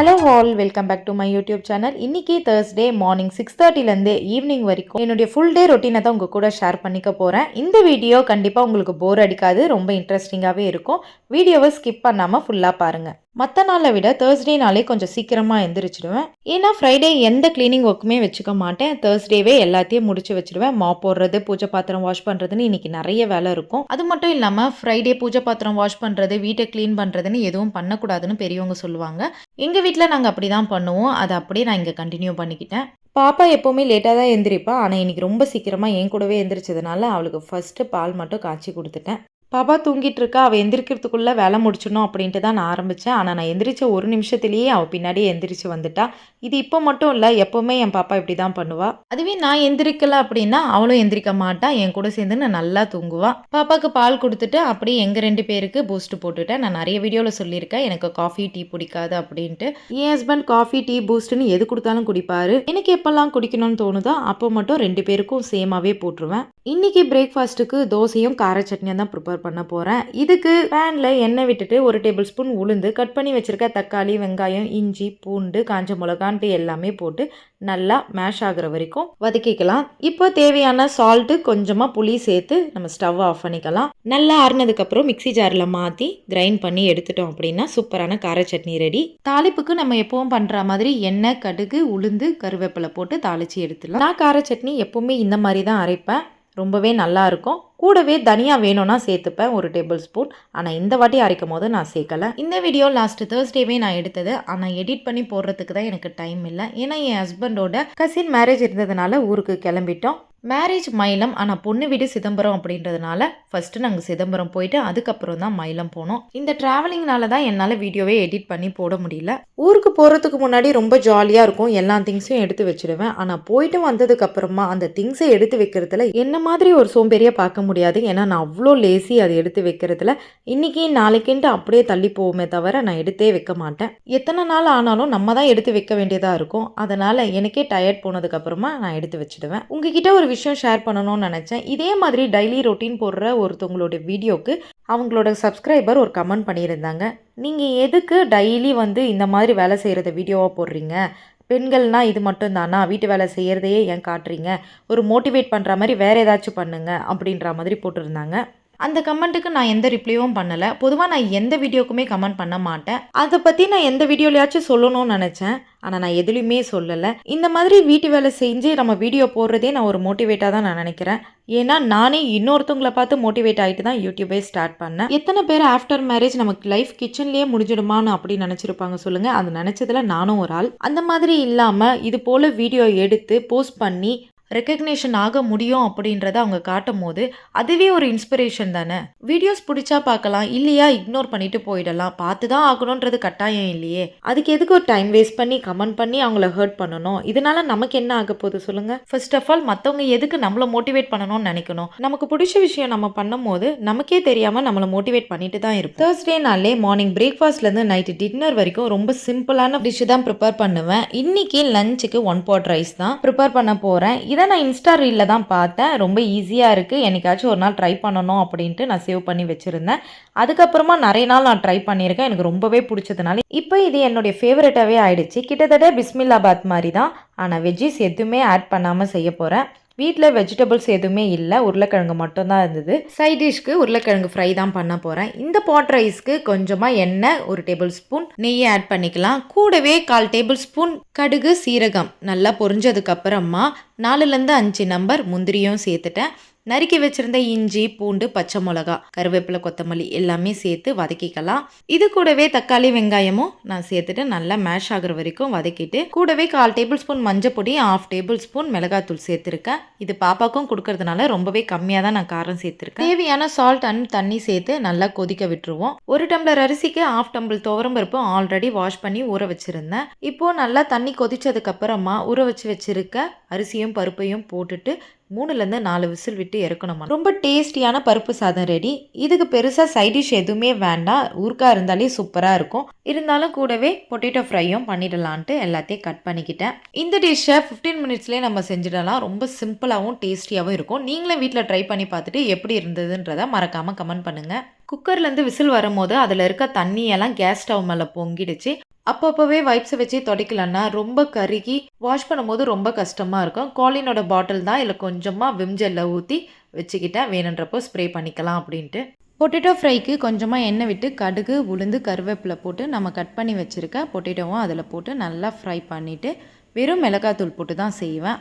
Hello all welcome back to my YouTube channel இன்னைக்கு Thursday morning six தேர்ட்டிலேருந்து evening வரைக்கும் என்னுடைய ஃபுல் டே ரொட்டீனை தான் உங்கள் கூட ஷேர் பண்ணிக்க போகிறேன் இந்த வீடியோ கண்டிப்பாக உங்களுக்கு போர் அடிக்காது ரொம்ப இன்ட்ரெஸ்டிங்காகவே இருக்கும். வீடியோவை ஸ்கிப் பண்ணாமல் ஃபுல்லாக பாருங்கள் மற்ற நாளை விட தேர்ஸ்டேனாலே கொஞ்சம் சீக்கிரமாக எந்திரிச்சிடுவேன். ஏன்னா ஃப்ரைடே எந்த க்ளீனிங் ஒர்க்குமே வச்சுக்க மாட்டேன். தேர்ஸ்டேவே எல்லாத்தையும் முடிச்சு வச்சிடுவேன். மாப் போடுறது பூஜை பாத்திரம் வாஷ் பண்ணுறதுன்னு இன்னைக்கு நிறைய வேலை இருக்கும். அது மட்டும் இல்லாமல் ஃப்ரைடே பூஜை பாத்திரம் வாஷ் பண்ணுறது வீட்டை க்ளீன் பண்ணுறதுன்னு எதுவும் பண்ணக்கூடாதுன்னு பெரியவங்க சொல்லுவாங்க. எங்கள் வீட்டில் நாங்கள் அப்படி தான் பண்ணுவோம். அதை அப்படியே நான் இங்கே கண்டினியூ பண்ணிக்கிட்டேன். பாப்பா எப்போவுமே லேட்டாக தான் எந்திரிப்பா. ஆனால் இன்றைக்கி ரொம்ப சீக்கிரமாக என் கூடவே எந்திரிச்சதுனால அவளுக்கு ஃபஸ்ட்டு பால் மட்டும் காய்ச்சி கொடுத்துட்டேன். பாப்பா தூங்கிட்டு இருக்கா அவள் எந்திரிக்கிறதுக்குள்ளே வேலை முடிச்சிடணும் அப்படின்ட்டு தான் நான் ஆரம்பித்தேன் ஆனால் நான் எந்திரிச்ச ஒரு நிமிஷத்துலேயே அவள் பின்னாடியே எந்திரிச்சு வந்துட்டா. இது இப்போ மட்டும் இல்லை எப்போவுமே என் பாப்பா இப்படி தான் பண்ணுவா. அதுவே நான் எந்திரிக்கல அப்படின்னா அவளும் எந்திரிக்க மாட்டா. என் கூட சேர்ந்து நான் நல்லா தூங்குவான் பாப்பாவுக்கு பால் கொடுத்துட்டு அப்படியே எங்கள் ரெண்டு பேருக்கு பூஸ்ட் போட்டுட்டேன். நான் நிறைய வீடியோவில் சொல்லியிருக்கேன். எனக்கு காஃபி டீ பிடிக்காது அப்படின்ட்டு. என் ஹஸ்பண்ட் காஃபி டீ பூஸ்ட்னு எது கொடுத்தாலும் குடிப்பாரு. எனக்கு எப்போல்லாம் குடிக்கணும்னு தோணுதோ அப்போ மட்டும் ரெண்டு பேருக்கும் சேமாகவே போட்டுருவேன். இன்னைக்கு பிரேக்ஃபாஸ்ட்டுக்கு தோசையும் கார சட்னியும் தான் ப்ரிப்பேர் பண்ண போகிறேன் இதுக்கு பேனில் எண்ணெய் விட்டுட்டு ஒரு டேபிள் ஸ்பூன் உளுந்து கட் பண்ணி வச்சுருக்க தக்காளி வெங்காயம் இஞ்சி பூண்டு காஞ்ச மிளகான்ட்டு எல்லாமே போட்டு நல்லா மேஷ் ஆகுற வரைக்கும் வதக்கிக்கலாம். இப்போ தேவையான சால்ட்டு கொஞ்சமாக புளி சேர்த்து நம்ம ஸ்டவ் ஆஃப் பண்ணிக்கலாம். நல்லா ஆறினதுக்கப்புறம் மிக்ஸி ஜாரில் மாற்றி கிரைண்ட் பண்ணி எடுத்துட்டோம் அப்படின்னா சூப்பரான கார சட்னி ரெடி தாளிப்புக்கு நம்ம எப்பவும் பண்ணுற மாதிரி எண்ணெய் கடுகு உளுந்து கருவேப்பிலை போட்டு தாளித்து எடுத்துடலாம். நான் கார சட்னி எப்பவுமே இந்த மாதிரி தான் அரைப்பேன். ரொம்பவே நல்லா இருக்கும் கூடவே தனியா வேணும்னா சேர்த்துப்பேன் ஒரு டேபிள் ஸ்பூன். ஆனால் இந்த வாட்டி அரைக்கும் போது நான் சேர்க்கல. இந்த வீடியோ லாஸ்ட் தேர்ஸ்டேவே நான் எடுத்தது. ஆனால் எடிட் பண்ணி போடுறதுக்கு தான் எனக்கு டைம் இல்லை. ஏன்னா என் ஹஸ்பண்டோட கசின் மேரேஜ் இருந்ததுனால ஊருக்கு கிளம்பிட்டோம். மேரேஜ் மயிலம் ஆனால் பொண்ணு வீடு சிதம்பரம் அப்படின்றதுனால ஃபஸ்ட்டு நாங்கள் சிதம்பரம் போயிட்டு அதுக்கப்புறம் தான் மயிலம் போனோம். இந்த ட்ராவலிங்னால தான் என்னால் வீடியோவே எடிட் பண்ணி போட முடியல. ஊருக்கு போகிறதுக்கு முன்னாடி ரொம்ப ஜாலியாக இருக்கும். எல்லா திங்ஸையும் எடுத்து வச்சிடுவேன். ஆனால் போயிட்டு வந்ததுக்கப்புறமா அந்த திங்ஸை எடுத்து வைக்கிறதுல என்ன மாதிரி ஒரு சோம்பேறியாக பார்க்க முடியாது. ஏன்னா நான் அவ்வளோ லேசி அதை எடுத்து வைக்கிறதுல இன்னைக்கு நாளைக்குன்ட்டு அப்படியே தள்ளி போவோமே தவிர நான் எடுத்தே வைக்க மாட்டேன். எத்தனை நாள் ஆனாலும் நம்ம தான் எடுத்து வைக்க வேண்டியதாக இருக்கும். அதனால் எனக்கே டயர்ட் போனதுக்கப்புறமா நான் எடுத்து வச்சிடுவேன். உங்ககிட்ட ஒரு விஷயம் ஷேர் பண்ணணும்னு நினச்சேன். இதே மாதிரி டெய்லி ரொட்டீன் போடுற ஒருத்தவங்களுடைய வீடியோக்கு அவங்களோட சப்ஸ்கிரைபர் ஒரு கமெண்ட் பண்ணியிருந்தாங்க. நீங்கள் எதுக்கு டெய்லி வந்து இந்த மாதிரி வேலை செய்கிறத வீடியோவாக போடுறீங்க? பெண்கள்னால் இது மட்டும் தானா வீட்டு வேலை செய்கிறதையே ஏன் காட்டுறீங்க? ஒரு மோட்டிவேட் பண்ணுற மாதிரி வேறு ஏதாச்சும் பண்ணுங்கள் அப்படின்ற மாதிரி போட்டிருந்தாங்க. அந்த கமெண்ட்டுக்கு நான் எந்த ரிப்ளையும் பண்ணலை. பொதுவாக நான் எந்த வீடியோக்குமே கமெண்ட் பண்ண மாட்டேன். அதை பற்றி நான் எந்த வீடியோலையாச்சும் சொல்லணும்னு நினச்சேன். ஆனால் நான் எதுலேயுமே சொல்லலை. இந்த மாதிரி வீட்டு வேலை செஞ்சு நம்ம வீடியோ போடுறதே நான் ஒரு மோட்டிவேட்டாக தான் நான் நினைக்கிறேன். ஏன்னா நானே இன்னொருத்தவங்களை பார்த்து மோட்டிவேட் ஆகிட்டு தான் யூடியூபே ஸ்டார்ட் பண்ணேன். எத்தனை பேர் ஆஃப்டர் மேரேஜ் நமக்கு லைஃப் கிச்சன்லேயே முடிஞ்சிடுமான்னு அப்படி நினச்சிருப்பாங்க சொல்லுங்கள் அது நினச்சதில் நானும் ஒரு ஆள். அந்த மாதிரி இல்லாமல் இது போல் வீடியோ எடுத்து போஸ்ட் பண்ணி ரெக்கக்னேஷன் ஆக முடியும் அப்படின்றத அவங்க காட்டும் போது அதுவே ஒரு இன்ஸ்பிரேஷன் தானே? வீடியோஸ் பிடிச்சா பார்க்கலாம் இல்லையா இக்னோர் பண்ணிட்டு போயிடலாம். பார்த்து தான் ஆகணுன்றது கட்டாயம் இல்லையே. அதுக்கு எதுக்கு ஒரு டைம் வேஸ்ட் பண்ணி கமெண்ட் பண்ணி அவங்கள ஹர்ட் பண்ணணும்? இதனால நமக்கு என்ன ஆக போகுது சொல்லுங்க? ஃபர்ஸ்ட் ஆஃப் ஆல் மற்றவங்க எதுக்கு நம்மள மோட்டிவேட் பண்ணணும்னு நினைக்கணும்? நமக்கு பிடிச்ச விஷயம் நம்ம பண்ணும்போது நமக்கே தெரியாம நம்மளை மோட்டிவேட் பண்ணிட்டு தான் இருக்கும் தேர்ஸ்டே நாளே மார்னிங் பிரேக்ஃபாஸ்ட்லேருந்து நைட்டு டின்னர் வரைக்கும் ரொம்ப சிம்பிளான டிஷ் தான் ப்ரிப்பேர் பண்ணுவேன். இன்னைக்கு லஞ்சுக்கு ஒன் பாட் ரைஸ் தான் ப்ரிப்பேர் பண்ண போகிறேன் இதை நான் இன்ஸ்டா ரீலில் தான் பார்த்தேன். ரொம்ப ஈஸியாக இருக்குது என்னைக்காச்சும் ஒரு நாள் ட்ரை பண்ணணும் அப்படின்ட்டு நான் சேவ் பண்ணி வச்சுருந்தேன். அதுக்கப்புறமா நிறைய நாள் நான் ட்ரை பண்ணியிருக்கேன். எனக்கு ரொம்பவே பிடிச்சதுனால. இப்போ இது என்னுடைய ஃபேவரட்டாகவே ஆயிடுச்சு. கிட்டத்தட்ட பிஸ்மில்லாபாத் மாதிரி தான். ஆனால் வெஜ்ஜிஸ் எதுவுமே ஆட் பண்ணாமல் செய்ய போகிறேன் வீட்டில் வெஜிடபிள்ஸ் எதுவுமே இல்லை. உருளைக்கிழங்கு மட்டும்தான் இருந்தது. சைட் டிஷ்க்கு உருளைக்கிழங்கு ஃப்ரை தான் பண்ண போகிறேன் இந்த பாட் ரைஸ்க்கு கொஞ்சமாக எண்ணெய் ஒரு டேபிள் ஸ்பூன் நெய்யை ஆட் பண்ணிக்கலாம். கூடவே கால் டேபிள் ஸ்பூன் கடுகு சீரகம் நல்லா பொரிஞ்சதுக்கப்புறமா நாலுலேருந்து அஞ்சு நம்பர் முந்திரியும் சேர்த்துட்டேன். நறுக்கி வச்சிருந்த இஞ்சி பூண்டு பச்சை மிளகா கருவேப்பிலை கொத்தமல்லி எல்லாமே சேர்த்து வதக்கிக்கலாம். இது கூடவே தக்காளி வெங்காயமும் நான் சேர்த்துட்டு நல்லா மேஷ் ஆகுற வரைக்கும் வதக்கிட்டு கூடவே கால் டேபிள் ஸ்பூன் மஞ்சள் பொடி ஆஃப் டேபிள் ஸ்பூன் மிளகாத்தூள் சேர்த்துருக்கேன். இது பாப்பாக்கும் கொடுக்கறதுனால ரொம்பவே கம்மியாக தான் நான் காரம் சேர்த்துருக்கேன். தேவையான சால்ட் அண்ட் தண்ணி சேர்த்து நல்லா கொதிக்க விட்டுருவோம். ஒரு டம்ளர் அரிசிக்கு ஆஃப் டம்பிள் துவரம் பருப்பு ஆல்ரெடி வாஷ் பண்ணி ஊற வச்சிருந்தேன். இப்போ நல்லா தண்ணி கொதிச்சதுக்கு அப்புறமா ஊற வச்சு வச்சிருக்க அரிசியும் பருப்பையும் போட்டுட்டு மூணுலேருந்து நாலு விசில் விட்டு இறக்கணுமா? ரொம்ப டேஸ்டியான பருப்பு சாதம் ரெடி இதுக்கு பெருசாக சைட் டிஷ் எதுவுமே வேண்டாம் ஊருக்காக இருந்தாலே சூப்பராக இருக்கும். இருந்தாலும் கூடவே பொட்டேட்டோ ஃப்ரையும் பண்ணிடலான்ட்டு எல்லாத்தையும் கட் பண்ணிக்கிட்டேன். இந்த டிஷ்ஷை ஃபிஃப்டீன் மினிட்ஸ்லேயே நம்ம செஞ்சிடலாம். ரொம்ப சிம்பிளாகவும் டேஸ்டியாகவும் இருக்கும். நீங்களும் வீட்டில் ட்ரை பண்ணி பார்த்துட்டு எப்படி இருந்ததுன்றதை மறக்காமல் கமெண்ட் பண்ணுங்கள் குக்கர்லேருந்து விசில் வரும்போது அதில் இருக்க தண்ணியெல்லாம் கேஸ் ஸ்டவ் மேலே பொங்கிடுச்சு. அப்பப்போவே வைப்ஸை வச்சு துடைக்கலன்னா ரொம்ப கருகி வாஷ் பண்ணும்போது ரொம்ப கஷ்டமாக இருக்கும். காலினோட பாட்டில் தான் இதில் கொஞ்சமாக விம் ஜெல்லை ஊற்றி வச்சுக்கிட்டேன் வேணுன்றப்போ ஸ்ப்ரே பண்ணிக்கலாம் அப்படின்ட்டு. பொட்டேட்டோ ஃப்ரைக்கு கொஞ்சமாக எண்ணெய் விட்டு கடுகு உளுந்து கருவேப்பிலை போட்டு நம்ம கட் பண்ணி வச்சுருக்க பொட்டேட்டோவும் அதில் போட்டு நல்லா ஃப்ரை பண்ணிவிட்டு வெறும் மிளகாத்தூள் போட்டு தான் செய்வேன்.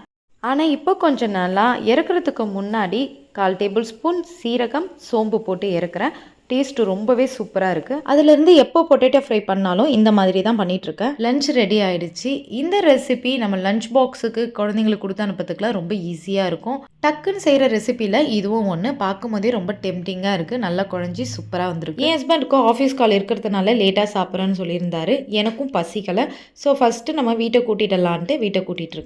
ஆனால் இப்போ கொஞ்சம் நல்லா இறக்குறதுக்கு முன்னாடி கால் டேபிள் ஸ்பூன் சீரகம் சோம்பு போட்டு இறக்குறேன். டேஸ்ட்டு ரொம்பவே சூப்பராக இருக்குது அதுலேருந்து எப்போ பொட்டேட்டோ ஃப்ரை பண்ணாலும் இந்த மாதிரி தான் பண்ணிகிட்ருக்கேன் லஞ்ச் ரெடி ஆயிடுச்சு. இந்த ரெசிபி நம்ம லஞ்ச் பாக்ஸுக்கு குழந்தைங்களுக்கு கொடுத்து அனுப்புறதுக்குலாம் ரொம்ப ஈஸியாக இருக்கும். டக்குன்னு செய்கிற ரெசிப்பியில் இதுவும் ஒன்று பார்க்கும்போதே ரொம்ப டெம்டிங்காக இருக்குது நல்லா குழஞ்சி சூப்பராக வந்திருக்கு. என் ஹஸ்பண்டுக்கும் ஆஃபீஸ் கால் இருக்கிறதுனால லேட்டாக சாப்பிட்றேன்னு சொல்லியிருந்தாரு. எனக்கும் பசிக்கலை. ஸோ ஃபஸ்ட்டு நம்ம வீட்டை கூட்டிடலான்ட்டு வீட்டை கூட்டிகிட்டு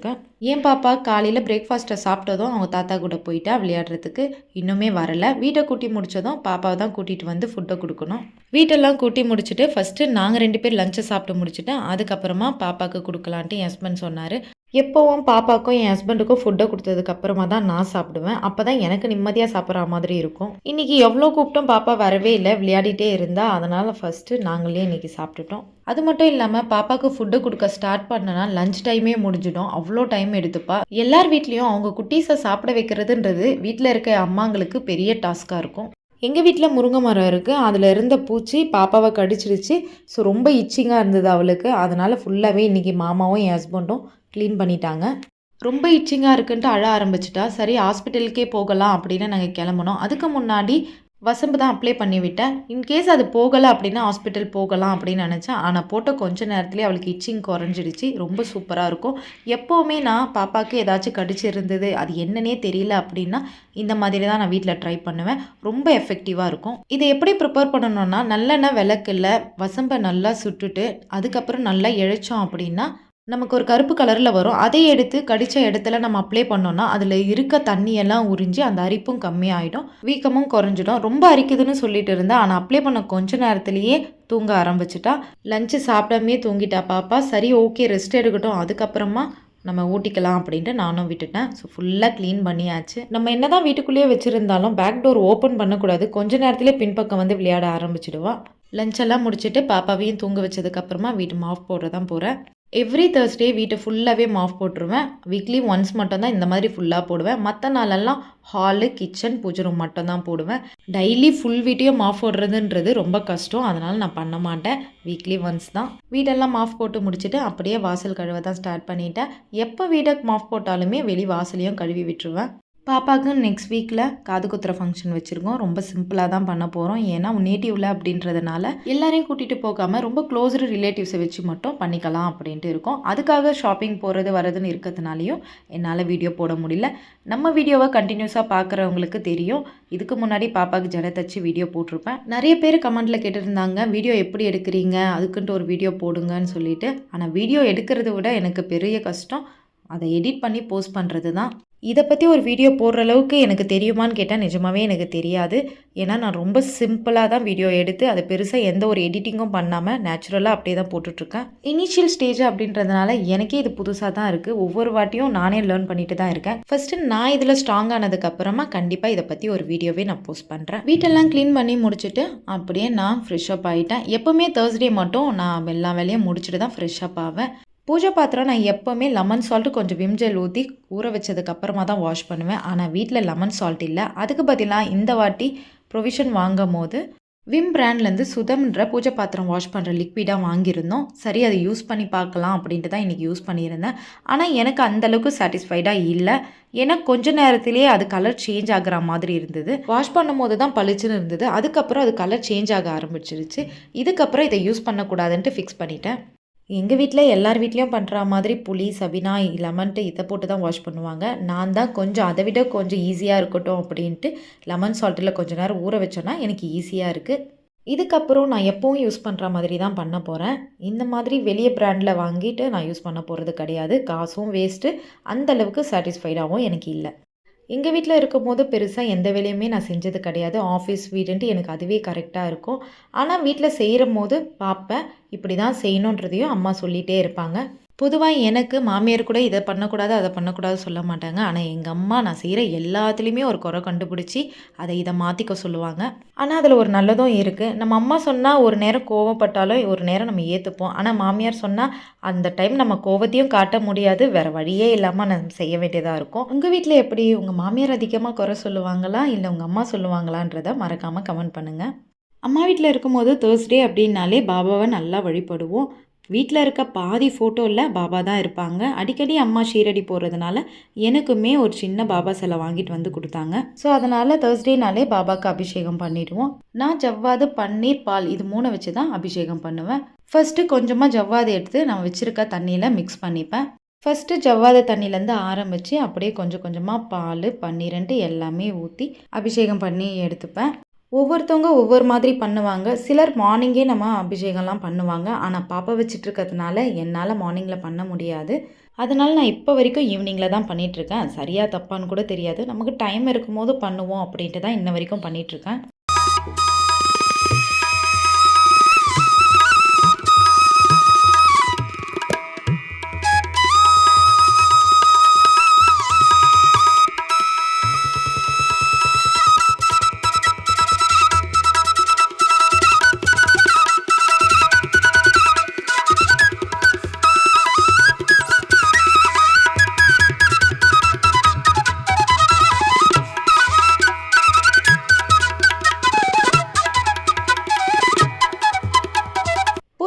ஏன் என் பாப்பா காலையில் பிரேக்ஃபாஸ்ட்டை சாப்பிட்டதும் அவங்க தாத்தா கூட போயிட்டா விளையாடுறதுக்கு. இன்னுமே வரல. வீட்டை கூட்டி முடிச்சதும் பாப்பாவை தான் கூட்டிகிட்டு வந்து ஃபுட்டை கொடுக்கணும். வீட்டெல்லாம் கூட்டி முடிச்சுட்டு ஃபஸ்ட்டு நாங்கள் ரெண்டு பேர் லஞ்சை சாப்பிட்டு முடிச்சுட்டு அதுக்கப்புறமா பாப்பாவுக்கு கொடுக்கலான்ட்டு என் ஹஸ்பண்ட் சொன்னார். எப்போவும் பாப்பாக்கும் என் ஹஸ்பண்டுக்கும் ஃபுட்டை கொடுத்ததுக்கு அப்புறமா தான் நான் சாப்பிடுவேன். அப்போ தான் எனக்கு நிம்மதியாக சாப்பிட்ற மாதிரி இருக்கும். இன்றைக்கி எவ்வளோ கூப்பிட்டும் பாப்பா வரவே இல்லை. விளையாடிட்டே இருந்தா. அதனால் ஃபஸ்ட்டு நாங்களே இன்றைக்கி சாப்பிட்டுட்டோம். அது மட்டும் இல்லாமல் பாப்பாவுக்கு ஃபுட்டு கொடுக்க ஸ்டார்ட் பண்ணனா லஞ்ச் டைமே முடிஞ்சிடும். அவ்வளோ டைம் எடுத்துப்பா. எல்லார் வீட்லேயும் அவங்க குட்டீஸை சாப்பிட வைக்கிறதுன்றது வீட்டில் இருக்க அம்மாங்களுக்கு பெரிய டாஸ்காக இருக்கும். எங்கள் வீட்டில் முருங்கை மரம் இருக்குது அதில் இருந்த பூச்சி பாப்பாவை கடிச்சிருச்சு ஸோ ரொம்ப இச்சிங்காக இருந்தது அவளுக்கு. அதனால் ஃபுல்லாகவே இன்றைக்கி மாமாவும் என் ஹஸ்பண்டும் க்ளீன் பண்ணிட்டாங்க. ரொம்ப இச்சிங்காக இருக்குன்ட்டு அழ ஆரம்பிச்சிட்டா. சரி ஹாஸ்பிட்டலுக்கே போகலாம் அப்படின்னு நாங்கள் கிளம்புனோம். அதுக்கு முன்னாடி வசம்பு தான் அப்ளை பண்ணிவிட்டேன் இன்கேஸ் அது போகலை அப்படின்னா ஹாஸ்பிட்டல் போகலாம் அப்படின்னு நினச்சேன். ஆனால் போட்ட கொஞ்ச நேரத்துலேயே அவளுக்கு இச்சிங் குறைஞ்சிடுச்சு. ரொம்ப சூப்பராக இருக்கும். எப்போவுமே நான் பாப்பாவுக்கு ஏதாச்சும் கடிச்சிருந்தது அது என்னன்னே தெரியல அப்படின்னா இந்த மாதிரி தான் நான் வீட்டில் ட்ரை பண்ணுவேன். ரொம்ப எஃபெக்டிவாக இருக்கும். இதை எப்படி ப்ரிப்பேர் பண்ணணும்னா நல்லெண்ணெய் விளக்கில் வசம்பை நல்லா சுட்டுட்டு அதுக்கப்புறம் நல்லா இழைச்சோம் அப்படின்னா நமக்கு ஒரு கருப்பு கலரில் வரும். அதை எடுத்து கடித்த இடத்துல நம்ம அப்ளை பண்ணோம்னா அதில் இருக்க தண்ணியெல்லாம் உறிஞ்சி அந்த அரிப்பும் கம்மியாயிடும். வீக்கமும் குறைஞ்சிடும். ரொம்ப அரிக்குதுன்னு சொல்லிட்டு இருந்தேன் ஆனால் அப்ளை பண்ண கொஞ்ச நேரத்துலேயே தூங்க ஆரம்பிச்சிட்டா. லஞ்சு சாப்பிடாமே தூங்கிட்டா பாப்பா. சரி ஓகே ரெஸ்ட் எடுக்கட்டும். அதுக்கப்புறமா நம்ம ஊட்டிக்கலாம் அப்படின்ட்டு நானும் விட்டுட்டேன். ஸோ ஃபுல்லாக க்ளீன் பண்ணியாச்சு. நம்ம என்ன தான் வீட்டுக்குள்ளேயே வச்சுருந்தாலும் பேக் டோர் ஓப்பன் பண்ணக்கூடாது. கொஞ்ச நேரத்துலேயே பின்பக்கம் வந்து விளையாட ஆரம்பிச்சிடுவா. லஞ்செல்லாம் முடிச்சுட்டு பாப்பாவையும் தூங்க வச்சதுக்கப்புறமா வீட்டு மாஃப் போடுறதான் போகிறேன் எவ்ரி தேர்ஸ்டே வீட்டை ஃபுல்லாகவே மாஃப் போட்டுருவேன். வீக்லி ஒன்ஸ் மட்டும்தான் இந்த மாதிரி ஃபுல்லாக போடுவேன். மற்ற நாளெல்லாம் ஹாலு கிச்சன் பூஜை ரூம் மட்டும்தான் போடுவேன். டெய்லி ஃபுல் வீட்டையும் மாஃப் போடுறதுன்றது ரொம்ப கஷ்டம். அதனால் நான் பண்ண மாட்டேன். வீக்லி ஒன்ஸ் தான். வீடெல்லாம் மாஃப் போட்டு முடிச்சுட்டு அப்படியே வாசல் கழுவ தான் ஸ்டார்ட் பண்ணிட்டேன். எப்போ வீடை மாஃப் போட்டாலுமே வெளி வாசலையும் கழுவி விட்டுருவேன். பாப்பாவுக்கு நெக்ஸ்ட் வீக்கில் காது குத்துற ஃபங்க்ஷன் வச்சுருக்கோம். ரொம்ப சிம்பிளாக தான் பண்ண போகிறோம் ஏன்னா நேட்டிவில் அப்படின்றதுனால எல்லாரையும் கூட்டிகிட்டு போகாமல் ரொம்ப க்ளோஸ்டு ரிலேட்டிவ்ஸை வச்சு மட்டும் பண்ணிக்கலாம் அப்படின்ட்டு இருக்கோம். அதுக்காக ஷாப்பிங் போகிறது வரதுன்னு இருக்கிறதுனாலையும் என்னால் வீடியோ போட முடியல. நம்ம வீடியோவை கண்டினியூஸாக பார்க்குறவங்களுக்கு தெரியும். இதுக்கு முன்னாடி பாப்பாவுக்கு ஜடை தச்சு வீடியோ போட்டிருப்பேன். நிறைய பேர் கமெண்ட்டில் கேட்டிருந்தாங்க வீடியோ எப்படி எடுக்கிறீங்க? அதுக்குன்ட்டு ஒரு வீடியோ போடுங்கன்னு சொல்லிட்டு. ஆனால் வீடியோ எடுக்கிறத விட எனக்கு பெரிய கஷ்டம். அதை எடிட் பண்ணி போஸ்ட் பண்ணுறது தான் இதை பற்றி ஒரு வீடியோ போடுற அளவுக்கு எனக்கு தெரியுமான்னு கேட்டால் நிஜமாகவே எனக்கு தெரியாது. ஏன்னா நான் ரொம்ப சிம்பிளாக தான் வீடியோ எடுத்து அதை பெருசாக எந்த ஒரு எடிட்டிங்கும் பண்ணாமல் நேச்சுரலாக அப்படியே தான் போட்டுட்ருக்கேன். இனிஷியல் ஸ்டேஜ் அப்படின்றதுனால எனக்கே இது புதுசாக தான் இருக்குது ஒவ்வொரு வாட்டியும் நானே லேர்ன் பண்ணிட்டு தான் இருக்கேன். ஃபஸ்ட்டு நான் இதில் ஸ்ட்ராங் ஆனதுக்கப்புறமா கண்டிப்பாக இதை பற்றி ஒரு வீடியோவே நான் போஸ்ட் பண்ணுறேன் வீட்டெல்லாம் க்ளீன் பண்ணி முடிச்சுட்டு அப்படியே நான் ஃப்ரெஷ் அப் ஆகிட்டேன் எப்போவுமே தேர்ஸ்டே மட்டும் நான் எல்லா வேலையும் முடிச்சுட்டு தான் ஃப்ரெஷ் அப் ஆவேன். பூஜை பாத்திரம் நான் எப்போவுமே லெமன் சால்ட்டு கொஞ்சம் விம் ஜெல் ஊற்றி ஊற வச்சதுக்கப்புறமா தான் வாஷ் பண்ணுவேன். ஆனால் வீட்டில் லெமன் சால்ட் இல்லை. அதுக்கு பதிலாக இந்த வாட்டி ப்ரொவிஷன் வாங்கும் போது விம் பிராண்ட்லேருந்து சுதம்ன்ற பூஜை பாத்திரம் வாஷ் பண்ணுற லிக்விடாக வாங்கியிருந்தோம். சரி அதை யூஸ் பண்ணி பார்க்கலாம் அப்படின்ட்டு தான் இன்றைக்கி யூஸ் பண்ணியிருந்தேன். ஆனால் எனக்கு அந்தளவுக்கு சாட்டிஸ்ஃபைடாக இல்லை. ஏன்னா கொஞ்ச நேரத்திலேயே அது கலர் சேஞ்ச் ஆகிற மாதிரி இருந்தது. வாஷ் பண்ணும்போது தான் பளிச்சுன்னு இருந்தது. அதுக்கப்புறம் அது கலர் சேஞ்ச் ஆக ஆரம்பிச்சிருச்சு. இதுக்கப்புறம் இதை யூஸ் பண்ணக்கூடாதுன்ட்டு ஃபிக்ஸ் பண்ணிட்டேன். எங்கள் வீட்டில் எல்லார் வீட்லேயும் பண்ணுற மாதிரி புளி சபினா லெமன்ட்டு இதை போட்டு தான் வாஷ் பண்ணுவாங்க. நான் தான் கொஞ்சம் அதை விட கொஞ்சம் ஈஸியாக இருக்கட்டும் அப்படின்ட்டு லெமன் சால்ட்டில் கொஞ்ச நேரம் ஊற வச்சோன்னா எனக்கு ஈஸியாக இருக்குது இதுக்கப்புறம் நான் எப்போவும் யூஸ் பண்ணுற மாதிரி தான் பண்ண போகிறேன் இந்த மாதிரி வெளியே ப்ராண்டில் வாங்கிட்டு நான் யூஸ் பண்ண போகிறது கிடையாது. காசும் வேஸ்ட்டு அந்தளவுக்கு சாட்டிஸ்ஃபைடாகவும் எனக்கு இல்லை. எங்கள் வீட்டில் இருக்கும்போது பெருசாக எந்த வேலையுமே நான் செஞ்சது கிடையாது. ஆஃபீஸ் வீடுன்ட்டு எனக்கு அதுவே கரெக்டாக இருக்கும். ஆனால் வீட்டில் செய்கிற போது பார்ப்பேன் இப்படி தான் செய்யணுன்றதையும் அம்மா சொல்லிகிட்டே இருப்பாங்க. பொதுவாக எனக்கு மாமியார் கூட இதை பண்ணக்கூடாது அதை பண்ணக்கூடாது சொல்ல மாட்டாங்க. ஆனால் எங்கள் அம்மா நான் செய்கிற எல்லாத்துலேயுமே ஒரு குறை கண்டுபிடிச்சி அதை இதை மாற்றிக்க சொல்லுவாங்க. ஆனால் அதில் ஒரு நல்லதும் இருக்குது நம்ம அம்மா சொன்னால் ஒரு நேரம் கோவப்பட்டாலும் ஒரு நேரம் நம்ம ஏற்றுப்போம் ஆனால் மாமியார் சொன்னால் அந்த டைம் நம்ம கோவத்தையும் காட்ட முடியாது. வேறு வழியே இல்லாமல் நம்ம செய்ய வேண்டியதாக இருக்கும். உங்கள் வீட்டில் எப்படி உங்கள் மாமியார் அதிகமாக குறை சொல்லுவாங்களா? இல்லை உங்கள் அம்மா சொல்லுவாங்களான்றதை மறக்காமல் கமெண்ட் பண்ணுங்கள் அம்மா வீட்டில் இருக்கும்போது தேர்ஸ்டே அப்படின்னாலே பாபாவை நல்லா வழிபடுவோம். வீட்டில் இருக்க பாதி ஃபோட்டோவில் பாபா தான் இருப்பாங்க. அடிக்கடி அம்மா ஷீரடி போகிறதுனால எனக்குமே ஒரு சின்ன பாபா சிலை வாங்கிட்டு வந்து கொடுத்தாங்க. ஸோ அதனால் தேர்ஸ்டேனாலே பாபாவுக்கு அபிஷேகம் பண்ணிடுவோம். நான் ஜவ்வாது பன்னீர் பால் இது மூணை வச்சு தான் அபிஷேகம் பண்ணுவேன். ஃபஸ்ட்டு கொஞ்சமாக ஜவ்வாது எடுத்து நான் வச்சுருக்க தண்ணியில் மிக்ஸ் பண்ணிப்பேன். ஃபஸ்ட்டு ஜவ்வாது தண்ணியிலேருந்து ஆரம்பித்து அப்படியே கொஞ்சம் கொஞ்சமாக பால் பன்னீருன்ட்டு எல்லாமே ஊற்றி அபிஷேகம் பண்ணி எடுத்துப்பேன். ஒவ்வொருத்தவங்க ஒவ்வொரு மாதிரி பண்ணுவாங்க. சிலர் மார்னிங்கே நம்ம அபிஷேகம்லாம் பண்ணுவாங்க. ஆனால் பாப்பா வச்சிட்டு இருக்கிறதுனால என்னால் மார்னிங்கில் பண்ண முடியாது. அதனால் நான் இப்போ வரைக்கும் ஈவினிங்கில் தான் பண்ணிகிட்ருக்கேன் சரியாக தப்பான்னு கூட தெரியாது. நமக்கு டைம் இருக்கும்போது பண்ணுவோம் அப்படின்ட்டு தான் இன்ன வரைக்கும் பண்ணிகிட்ருக்கேன்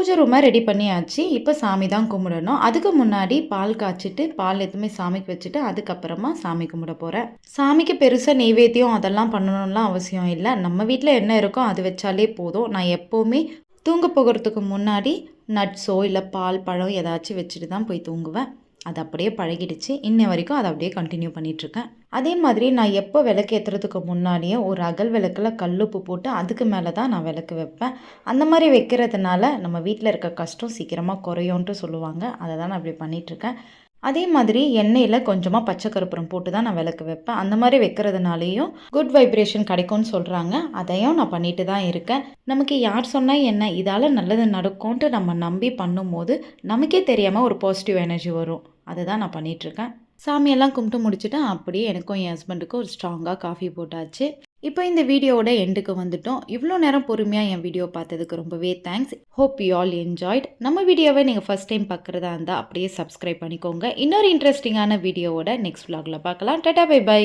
பூஜை ரூமை ரெடி பண்ணியாச்சு. இப்போ சாமி தான் கும்பிடணும். அதுக்கு முன்னாடி பால் காய்ச்சிட்டு பால் எதுவுமே சாமிக்கு வச்சுட்டு அதுக்கப்புறமா சாமி கும்பிட போகிறேன் சாமிக்கு பெருசாக நெய்வேத்தியம் அதெல்லாம் பண்ணணும்லாம் அவசியம் இல்லை. நம்ம வீட்டில் என்ன இருக்கோ அது வச்சாலே போதும். நான் எப்போவுமே தூங்க போகிறதுக்கு முன்னாடி நட்ஸோ இல்லை பால் பழம் ஏதாச்சும் வச்சுட்டு தான் போய் தூங்குவேன். அது அப்படியே பழகிடுச்சு. இன்ன வரைக்கும் அதை அப்படியே கண்டினியூ பண்ணிகிட்ருக்கேன் அதே மாதிரி நான் எப்போ விளக்கு ஏற்றுறதுக்கு முன்னாடியே ஒரு அகல் விளக்கில் கல்லுப்பு போட்டு அதுக்கு மேலே தான் நான் விளக்கு வைப்பேன். அந்த மாதிரி வைக்கிறதுனால நம்ம வீட்டில் இருக்க கஷ்டம் சீக்கிரமாக குறையும்ன்ட்டு சொல்லுவாங்க. அதை தான் நான் அப்படி பண்ணிகிட்ருக்கேன் அதே மாதிரி எண்ணெயில் கொஞ்சமாக பச்சை கருப்புரம் போட்டு தான் நான் விளக்கு வைப்பேன். அந்த மாதிரி வைக்கிறதுனாலையும் குட் வைப்ரேஷன் கிடைக்கும்னு சொல்கிறாங்க அதையும் நான் பண்ணிட்டு தான் இருக்கேன். நமக்கு யார் சொன்னால் என்ன? இதால் நல்லது நடக்கும்ன்ட்டு நம்ம நம்பி பண்ணும்போது நமக்கே தெரியாமல் ஒரு பாசிட்டிவ் எனர்ஜி வரும். அதை தான் நான் பண்ணிகிட்ருக்கேன் சாமியெல்லாம் கும்பிட்டு முடிச்சுட்டு அப்படியே எனக்கும் என் ஹஸ்பண்டுக்கும் ஒரு ஸ்ட்ராங்காக காஃபி போட்டாச்சு. இப்போ இந்த வீடியோவோட எண்டுக்கு வந்துட்டோம். இவ்வளோ நேரம் பொறுமையாக என் வீடியோ பார்த்ததுக்கு ரொம்பவே thanks hope you all enjoyed நம்ம வீடியோவை நீங்கள் ஃபஸ்ட் டைம் பார்க்குறதா இருந்தால் அப்படியே சப்ஸ்கிரைப் பண்ணிக்கோங்க. இன்னொரு இன்ட்ரெஸ்டிங்கான வீடியோவோட நெக்ஸ்ட் vlogல பார்க்கலாம். Ta-ta by by